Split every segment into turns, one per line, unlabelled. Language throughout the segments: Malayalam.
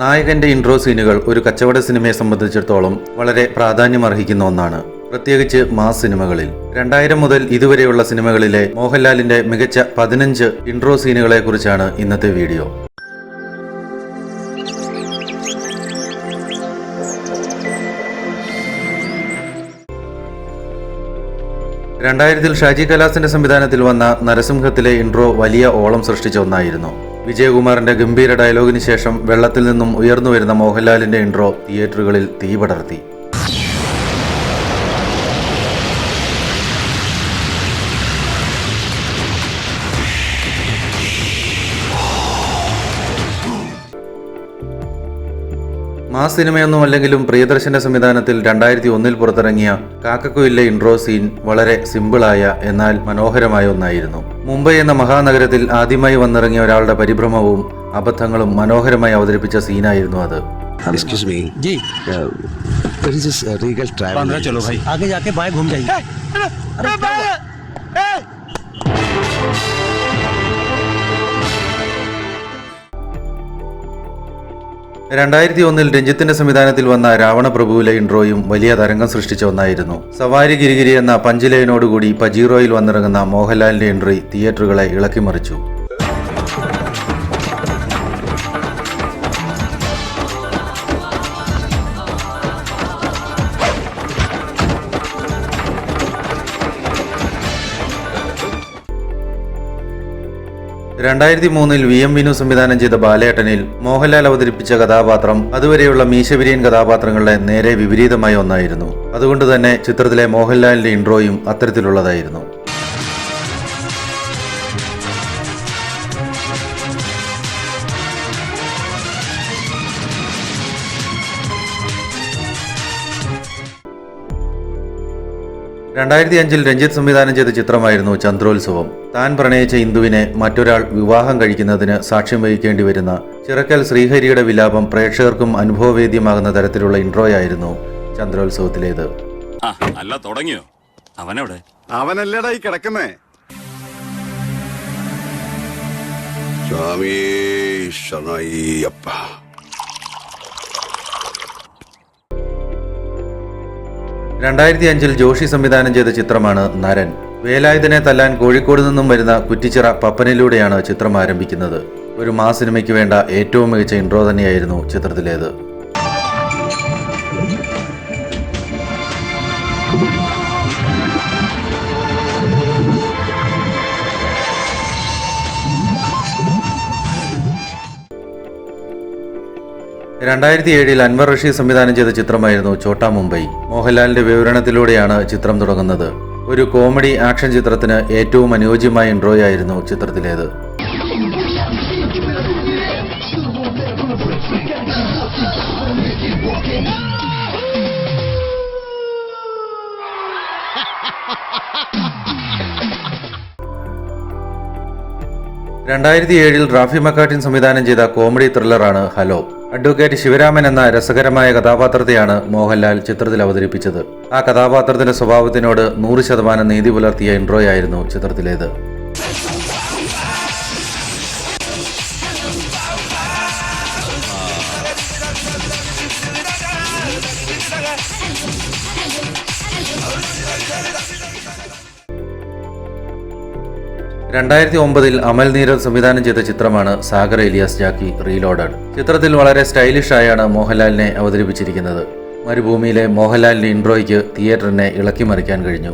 നായകന്റെ ഇൻട്രോ സീനുകൾ ഒരു കച്ചവട സിനിമയെ സംബന്ധിച്ചിടത്തോളം വളരെ പ്രാധാന്യം അർഹിക്കുന്ന ഒന്നാണ്. പ്രത്യേകിച്ച് മാസ് സിനിമകളിൽ രണ്ടായിരം മുതൽ ഇതുവരെയുള്ള സിനിമകളിലെ മോഹൻലാലിന്റെ മികച്ച പതിനഞ്ച് ഇൻട്രോ സീനുകളെ കുറിച്ചാണ് ഇന്നത്തെ വീഡിയോ. രണ്ടായിരത്തിൽ ഷാജി കലാസിന്റെ സംവിധാനത്തിൽ വന്ന നരസിംഹത്തിലെ ഇൻട്രോ വലിയ ഓളം സൃഷ്ടിച്ച ഒന്നായിരുന്നു. വിജയകുമാറിന്റെ ഗംഭീര ഡയലോഗിന് ശേഷം വെള്ളത്തിൽ നിന്നും ഉയർന്നു വരുന്ന മോഹൻലാലിന്റെ ഇൻട്രോ തിയേറ്ററുകളിൽ തീ പടർത്തി. ആ സിനിമയൊന്നും അല്ലെങ്കിലും പ്രിയദർശന്റെ സംവിധാനത്തിൽ രണ്ടായിരത്തി ഒന്നിൽ പുറത്തിറങ്ങിയ കാക്കക്കുയിലെ ഇൻട്രോ സീൻ വളരെ സിമ്പിളായ എന്നാൽ മനോഹരമായ ഒന്നായിരുന്നു. മുംബൈ എന്ന മഹാനഗരത്തിൽ ആദ്യമായി വന്നിറങ്ങിയ ഒരാളുടെ പരിഭ്രമവും അബദ്ധങ്ങളും മനോഹരമായി അവതരിപ്പിച്ച സീനായിരുന്നു അത്
excuse me
ji
where is this Regal travel
पंद्रह चलो भाई आगे जाके बाएं घूम जाइए
രണ്ടായിരത്തി ഒന്നിൽ രഞ്ജിത്തിന്റെ സംവിധാനത്തിൽ വന്ന രാവണപ്രഭുവിലെ ഇൻട്രോയും വലിയ തരംഗം സൃഷ്ടിച്ച ഒന്നായിരുന്നു. സവാരി ഗിരിഗിരി എന്ന പഞ്ചിലയനോടുകൂടി പജീറോയിൽ വന്നിറങ്ങുന്ന മോഹൻലാലിന്റെ എൻട്രി തിയേറ്ററുകളെ ഇളക്കിമറിച്ചു. രണ്ടായിരത്തി മൂന്നിൽ വി എം വിനു സംവിധാനം ചെയ്ത ബാലേട്ടനിൽ മോഹൻലാൽ അവതരിപ്പിച്ച കഥാപാത്രം അതുവരെയുള്ള മീശവിരിയൻ കഥാപാത്രങ്ങളുടെ നേരെ വിപരീതമായ ഒന്നായിരുന്നു. അതുകൊണ്ട് തന്നെ ചിത്രത്തിലെ മോഹൻലാലിന്റെ ഇൻട്രോയും അത്തരത്തിലുള്ളതായിരുന്നു. രണ്ടായിരത്തി അഞ്ചിൽ രഞ്ജിത്ത് സംവിധാനം ചെയ്ത ചിത്രമായിരുന്നു ചന്ദ്രോത്സവം. താൻ പ്രണയിച്ച ഇന്ദുവിനെ മറ്റൊരാൾ വിവാഹം കഴിക്കുന്നതിന് സാക്ഷ്യം വഹിക്കേണ്ടി വരുന്ന ചിറക്കൽ ശ്രീഹരിയുടെ വിലാപം പ്രേക്ഷകർക്കും അനുഭവവേദ്യമാകുന്ന തരത്തിലുള്ള ഇൻട്രോയായിരുന്നു ചന്ദ്രോത്സവത്തിലേത്.
ആ അല്ല തുടങ്ങിയോ? അവനവിടെ?
അവനല്ലേടാ ഈ കിടക്കുന്നേ? സ്വാമി ശരണയ്യപ്പ
രണ്ടായിരത്തി അഞ്ചിൽ ജോഷി സംവിധാനം ചെയ്ത ചിത്രമാണ് നരൻ. വേലായുധനെ തല്ലാൻ കോഴിക്കോട് നിന്നും വരുന്ന കുറ്റിച്ചിറ പപ്പനിലൂടെയാണ് ചിത്രം ആരംഭിക്കുന്നത്. ഒരു മാ സിനിമയ്ക്ക് വേണ്ട ഏറ്റവും മികച്ച ഇൻട്രോ തന്നെയായിരുന്നു ചിത്രത്തിലേത്. രണ്ടായിരത്തി ഏഴിൽ അൻവർ റഷീദ് സംവിധാനം ചെയ്ത ചിത്രമായിരുന്നു ചോട്ടാ മുംബൈ. മോഹൻലാലിന്റെ വിവരണത്തിലൂടെയാണ് ചിത്രം തുടങ്ങുന്നത്. ഒരു കോമഡി ആക്ഷൻ ചിത്രത്തിന് ഏറ്റവും അനുയോജ്യമായ ഇൻട്രോയായിരുന്നു ചിത്രത്തിലേത്. രണ്ടായിരത്തി ഏഴിൽ റാഫി മക്കാട്ടിൻ സംവിധാനം ചെയ്ത കോമഡി ത്രില്ലറാണ് ഹലോ. അഡ്വക്കേറ്റ് ശിവരാമൻ എന്ന രസകരമായ കഥാപാത്രത്തെയാണ് മോഹൻലാൽ ചിത്രത്തിൽ അവതരിപ്പിച്ചത്. ആ കഥാപാത്രത്തിന്റെ സ്വഭാവത്തിനോട് നൂറ് ശതമാനം നീതി പുലർത്തിയ ഇൻട്രോയായിരുന്നു ചിത്രത്തിലേത്. രണ്ടായിരത്തി ഒമ്പതിൽ അമൽ നീരവ് സംവിധാനം ചെയ്ത ചിത്രമാണ് സാഗർ ഇലിയാസ് ജാക്കി റീലോഡഡ് ചിത്രത്തിൽ വളരെ സ്റ്റൈലിഷ് ആയാണ് മോഹൻലാലിനെ അവതരിപ്പിച്ചിരിക്കുന്നത്. മരുഭൂമിയിലെ മോഹൻലാലിന്റെ ഇൻട്രോയ്ക്ക് തിയേറ്ററിനെ ഇളക്കി മറിക്കാൻ കഴിഞ്ഞു.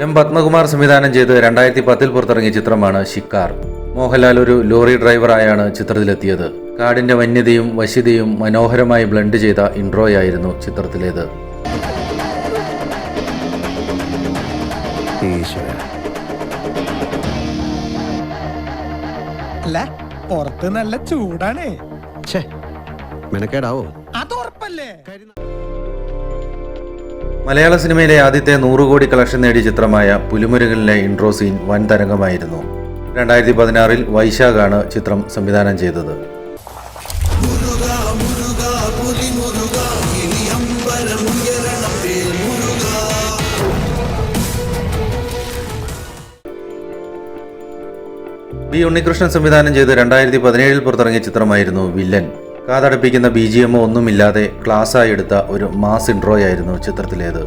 എം പത്മകുമാർ സംവിധാനം ചെയ്ത് രണ്ടായിരത്തി പത്തിൽ പുറത്തിറങ്ങിയ ചിത്രമാണ് ഷിക്കാർ മോഹൻലാൽ ഒരു ലോറി ഡ്രൈവറായാണ് ചിത്രത്തിലെത്തിയത്. കാടിന്റെ വന്യതയും വശ്യതയും മനോഹരമായി ബ്ലെൻഡ് ചെയ്ത ഇൻട്രോയായിരുന്നു ചിത്രത്തിലേത്.
അല്ല പുറത്ത് നല്ല ചൂടാണേ.
ഛേ മെനക്കേടാവോ?
അത് ഉറപ്പല്ലേ?
മലയാള സിനിമയിലെ ആദ്യത്തെ നൂറ് കോടി കളക്ഷൻ നേടിയ ചിത്രമായ പുലിമുരുകളിലെ ഇൻട്രോ സീൻ വൻ തരംഗമായിരുന്നു. രണ്ടായിരത്തി പതിനാറിൽ വൈശാഖാണ് ചിത്രം സംവിധാനം ചെയ്തത്. വി ഉണ്ണികൃഷ്ണൻ സംവിധാനം ചെയ്ത് രണ്ടായിരത്തി പതിനേഴിൽ പുറത്തിറങ്ങിയ ചിത്രമായിരുന്നു വില്ലൻ. കാതടപ്പിക്കുന്ന ബി ജി എമ്മോ ഒന്നുമില്ലാതെ ക്ലാസ്സായി എടുത്ത ഒരു മാസ് ഇൻട്രോയായിരുന്നു ചിത്രത്തിലേത്.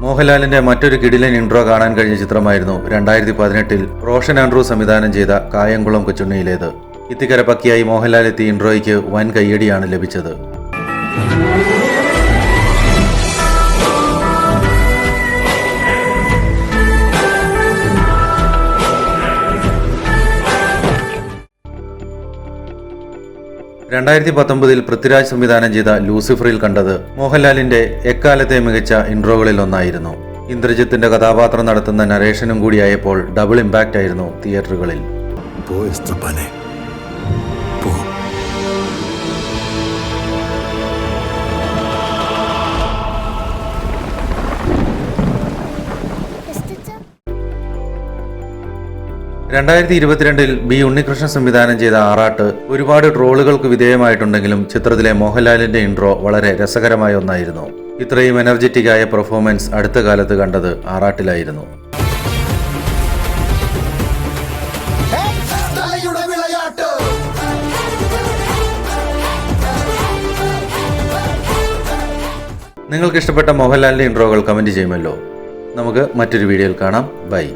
മോഹൻലാലിന്റെ മറ്റൊരു കിടിലൻ ഇൻട്രോ കാണാൻ കഴിഞ്ഞ ചിത്രമായിരുന്നു രണ്ടായിരത്തി പതിനെട്ടിൽ റോഷൻ ആൻഡ്രൂ സംവിധാനം ചെയ്ത കായംകുളം കൊച്ചുണ്ണിയിലേത്. ഇത്തിക്കര പക്കിയായി മോഹൻലാൽ എത്തി ഇൻട്രോയ്ക്ക് വൻ കയ്യടിയാണ് ലഭിച്ചത്. രണ്ടായിരത്തി പത്തൊമ്പതിൽ പൃഥ്വിരാജ് സംവിധാനം ചെയ്ത ലൂസിഫറിൽ കണ്ടത് മോഹൻലാലിന്റെ എക്കാലത്തെ മികച്ച ഇൻട്രോകളിൽ ഒന്നായിരുന്നു. ഇന്ദ്രജിത്തിന്റെ കഥാപാത്രം നടത്തുന്ന നരേഷനും കൂടിയായപ്പോൾ ഡബിൾ ഇമ്പാക്റ്റ് ആയിരുന്നു തിയേറ്ററുകളിൽ രണ്ടായിരത്തി ഇരുപത്തിരണ്ടിൽ ബി ഉണ്ണികൃഷ്ണൻ സംവിധാനം ചെയ്ത ആറാട്ട് ഒരുപാട് ട്രോളുകൾക്ക് വിധേയമായിട്ടുണ്ടെങ്കിലും ചിത്രത്തിലെ മോഹൻലാലിന്റെ ഇൻട്രോ വളരെ രസകരമായ ഒന്നായിരുന്നു. ഇത്രയും എനർജറ്റിക് ആയ പെർഫോമൻസ് അടുത്ത കാലത്ത് കണ്ടത് ആറാട്ടിലായിരുന്നു. നിങ്ങൾക്ക് ഇഷ്ടപ്പെട്ട മോഹൻലാലിന്റെ ഇൻട്രോകൾ കമന്റ് ചെയ്യുമല്ലോ. നമുക്ക് മറ്റൊരു വീഡിയോയിൽ കാണാം. ബൈ